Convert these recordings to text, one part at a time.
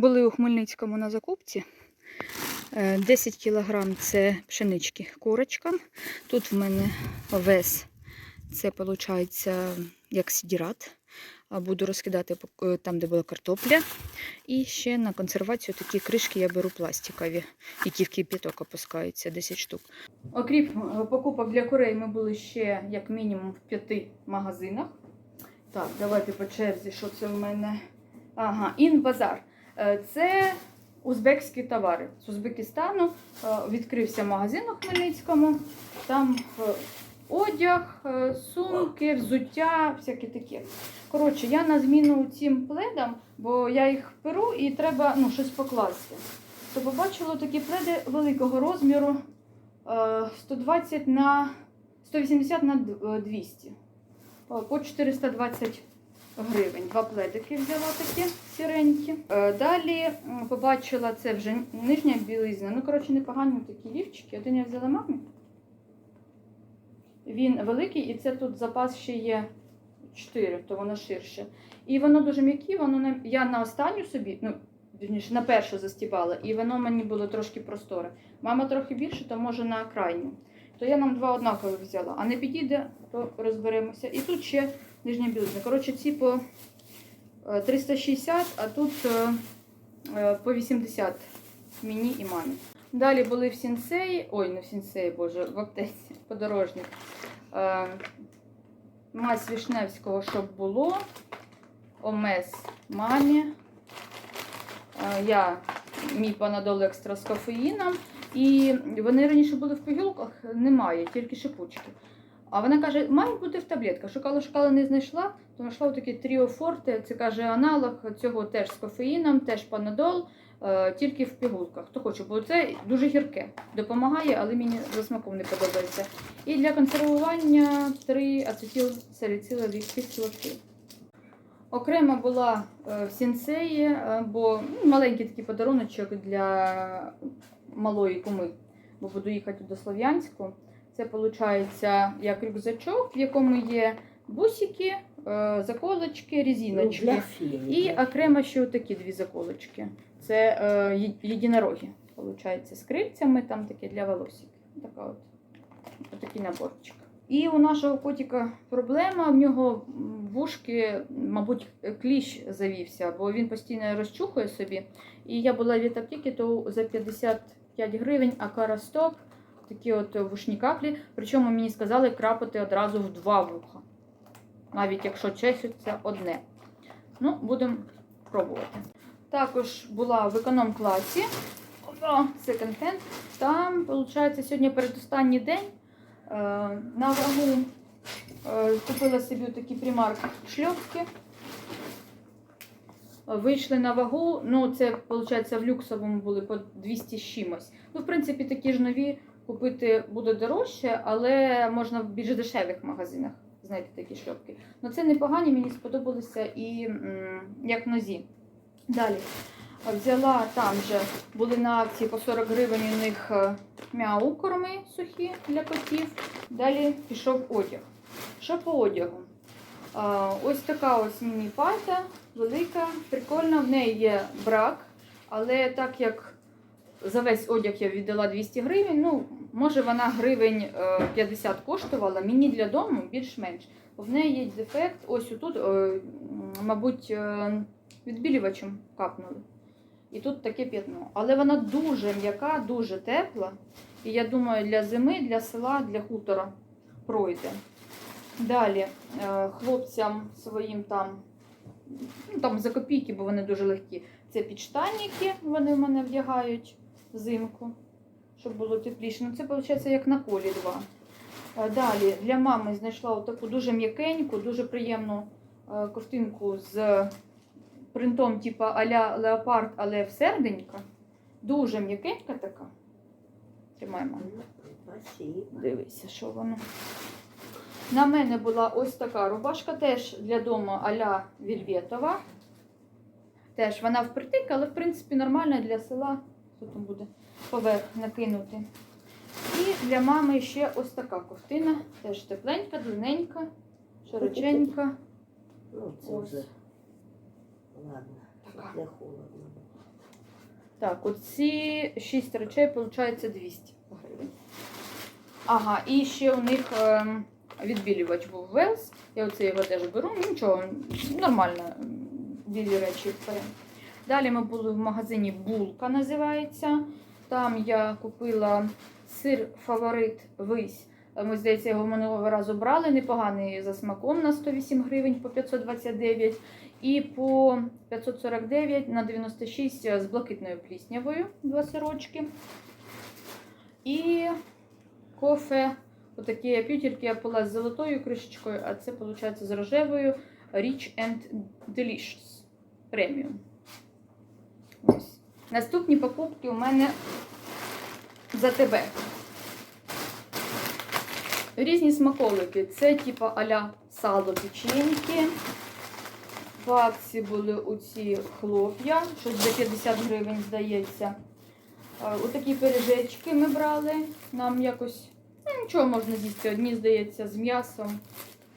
Були у Хмельницькому на закупці. Е, 10 кг це пшенички курочкам. Тут в мене вес, це виходить як сідірат. Буду розкидати е, там, де була картопля. І ще на консервацію такі кришки я беру пластикові, які в кип'яток опускаються 10 штук. Окрім е, покупок для курей, ми були ще як мінімум в п'яти магазинах. Так, давайте по черзі, що це в мене. Ага, Інбазар. Е, Це узбекські товари з Узбекистану. Е, Відкрився магазин у Хмельницькому. Там е, одяг, сумки, взуття, всяке таке. Коротше, я на зміну цим пледам, бо я їх беру і треба ну, щось покласти. То побачила такі пледи великого розміру е, 120 на 180 на 200. Е, По 420 гривень. Два пледики взяла такі сіренькі. Е, Далі побачила це вже нижня білизна. Ну, коротше, непогані такі лівчики. Один я взяла мамі. Він великий, і це тут запас ще є 4, то воно ширше. І воно дуже м'яке, воно не... я на останню собі, ну, вірніше, на першу застібала, і воно мені було трошки просторе. Мама трохи більше, то може на крайню. То я нам два однакових взяла. А не підійде, то розберемося. І тут ще нижня білизна. Коротше, ці по е, 360, а тут е, е, по 80 мені і мамі. Далі були в сінсеї, ой, не в сінсеї, боже, в аптеці, подорожник. Мазь Вішневського, щоб було. Омес мамі. Е, Я мій панадол екстра з кофеїном. І вони раніше були в пігулках, немає, тільки шипучки. А вона каже, має бути в таблетках. Шукала, шукала, не знайшла, то знайшла такий Тріо Форте, це каже аналог цього теж з кофеїном, теж панадол, е, тільки в пігулках. Хто хоче, бо це дуже гірке. Допомагає, але мені за смаком не подобається. І для консервування 3 ацетилсаліцилові кислоти. Окремо була е, в сінсеї, е, бо ну, маленький такий подаруночок для малої куми, бо буду їхати до Слов'янську. Це виходить як рюкзачок, в якому є бусики, е, заколочки, резиночки. Для. І окремо ще такі дві заколочки. Це е, єдинороги, виходить, з крильцями, там таке для волосів. Така от, отакий наборчик. І у нашого котика проблема, в нього вушки, мабуть, кліщ завівся, бо він постійно розчухує собі. І я була від аптеки, то за 55 гривень Акара Стоп, такі от вушні каплі. Причому мені сказали крапати одразу в два вуха. Навіть якщо чесуться одне. Ну, будемо пробувати. Також була в економ-класі. Секонд-хенд. Там, виходить, сьогодні передостанній день. Е, на вагу е, купила собі такі примарк шльопки. Вийшли на вагу, ну це, виходить, в люксовому були по 200 з чимось. Ну, в принципі, такі ж нові купити буде дорожче, але можна в більш дешевих магазинах знайти такі шльопки. Ну це непогані, мені сподобалися і як нозі. Далі е, взяла там же, були на акції по 40 гривень у них е, мяу корми сухі для котів. Далі пішов одяг. Що по одягу? Ось така ось міні-пальта, велика, прикольна. В неї є брак, але так як за весь одяг я віддала 200 гривень, ну, може вона гривень е, 50 коштувала, мені для дому більш-менш. В неї є дефект, ось тут, мабуть, е, відбілювачем капнули. І тут таке п'ятно. Але вона дуже м'яка, дуже тепла. І я думаю, для зими, для села, для хутора пройде. Далі е, хлопцям своїм там, ну там за копійки, бо вони дуже легкі. Це підштанники, вони в мене вдягають взимку, щоб було тепліше. Ну це виходить як на колі два. Е, Далі для мами знайшла таку дуже м'якеньку, дуже приємну е, ковтинку з принтом, типу а-ля леопард, але в серденька. Дуже м'якенька така. Тримай, мама. Дивися, що воно. На мене була ось така рубашка, теж для дому а-ля вільветова. Теж вона впритик, але в принципі нормальна для села. Що там буде поверх накинути. І для мами ще ось така ковтина. Теж тепленька, длинненька, широченька. Ну, це Ось. вже. Ладно, Така. не холодно. Так, оці 6 речей, виходить 200 гривень. Ага, і ще у них ем, відбілювач був Велс. Я оце його теж беру. Нічого, нормально білі речі беремо. Далі ми були в магазині Булка називається. Там я купила сир фаворит вись. Ми, здається, його минулого разу брали. Непоганий за смаком на 108 гривень по 529 і по 549 на 96 з блакитною пліснявою, два сирочки. І кофе. Отакі я п'ю, тільки я пила з золотою кришечкою, а це виходить з рожевою Rich and Delicious Premium. Ось. Наступні покупки у мене за тебе. Різні смаколики. Це типу аля сало печеньки. В акції були оці хлоп'я, щось за 50 гривень, здається. Е, Отакі пиріжечки ми брали. Нам якось ну, нічого можна з'їсти. Одні, здається, з м'ясом,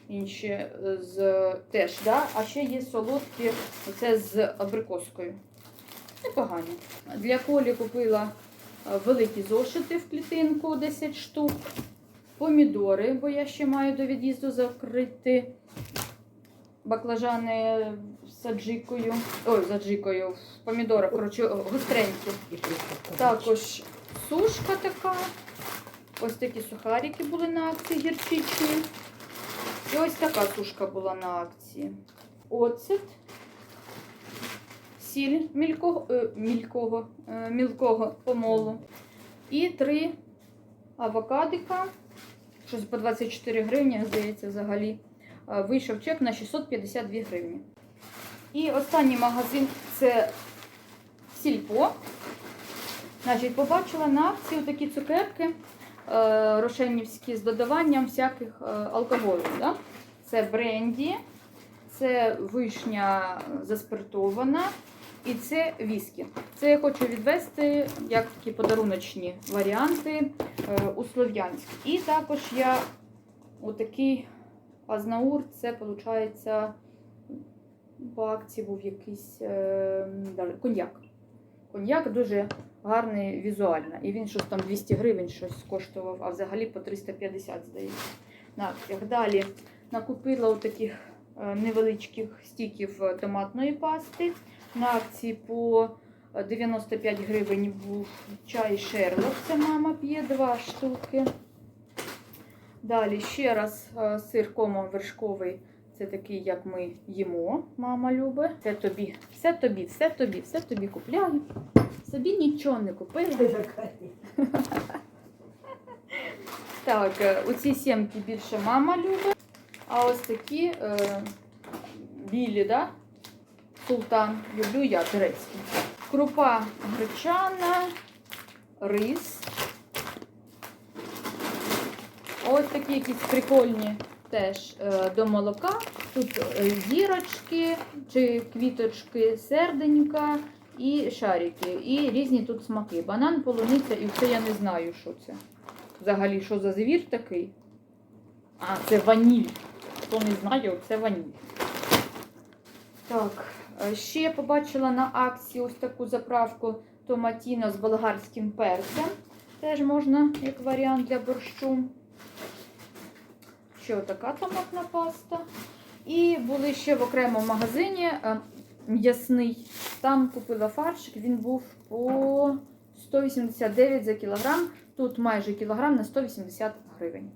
інші е, з теж. Да? А ще є солодкі, оце з абрикоскою. Непогані. Для колі купила е, великі зошити в клітинку 10 штук. Помідори, бо я ще маю до від'їзду закрити баклажани з аджикою. Ой, з аджикою, в помідорах, коротше, гостренькі. Також сушка така. Ось такі сухарики були на акції гірчичні. І ось така сушка була на акції. Оцет, сіль мілького, е, мілького, е, мілкого помолу. І три авокадика. Щось по 24 гривні, здається, взагалі. Е, Вийшов чек на 652 гривні. І останній магазин це Сільпо. Значить, побачила на акції такі цукерки рошенівські з додаванням всяких алкоголю. Да? Це бренді, це вишня заспиртована і це віскі. Це я хочу відвести як такі подаруночні варіанти е, у Слов'янськ. І також я отакий Азнаур, це виходить по акції був якийсь е, коньяк. Коньяк дуже гарний візуально. І він щось там 200 гривень щось коштував, а взагалі по 350, здається. На акціях. Далі накупила отаких е, невеличких стіків томатної пасти. На акції по е, 95 гривень був чай Шерлок. Це мама п'є два штуки. Далі ще раз е, сир комо вершковий. Це такий, як ми їмо, мама любить. Це тобі, все тобі, все тобі, все тобі купляю. Собі нічого не купила. Так, е, оці сімки більше мама любить. А ось такі е, білі, да? Султан. Люблю я турецькі. Крупа гречана, рис. Ось такі якісь прикольні теж е, до молока. Тут е, зірочки чи квіточки, серденька і шарики. І різні тут смаки. Банан, полуниця і це я не знаю, що це. Взагалі, що за звір такий? А, це ваніль. Хто не знає, це ваніль. Так, е, ще побачила на акції ось таку заправку томатіно з болгарським перцем. Теж можна як варіант для борщу. Ще така томатна паста. І були ще в окремому магазині е, м'ясний. Там купила фаршик, він був по 189 за кілограм. Тут майже кілограм на 180 гривень.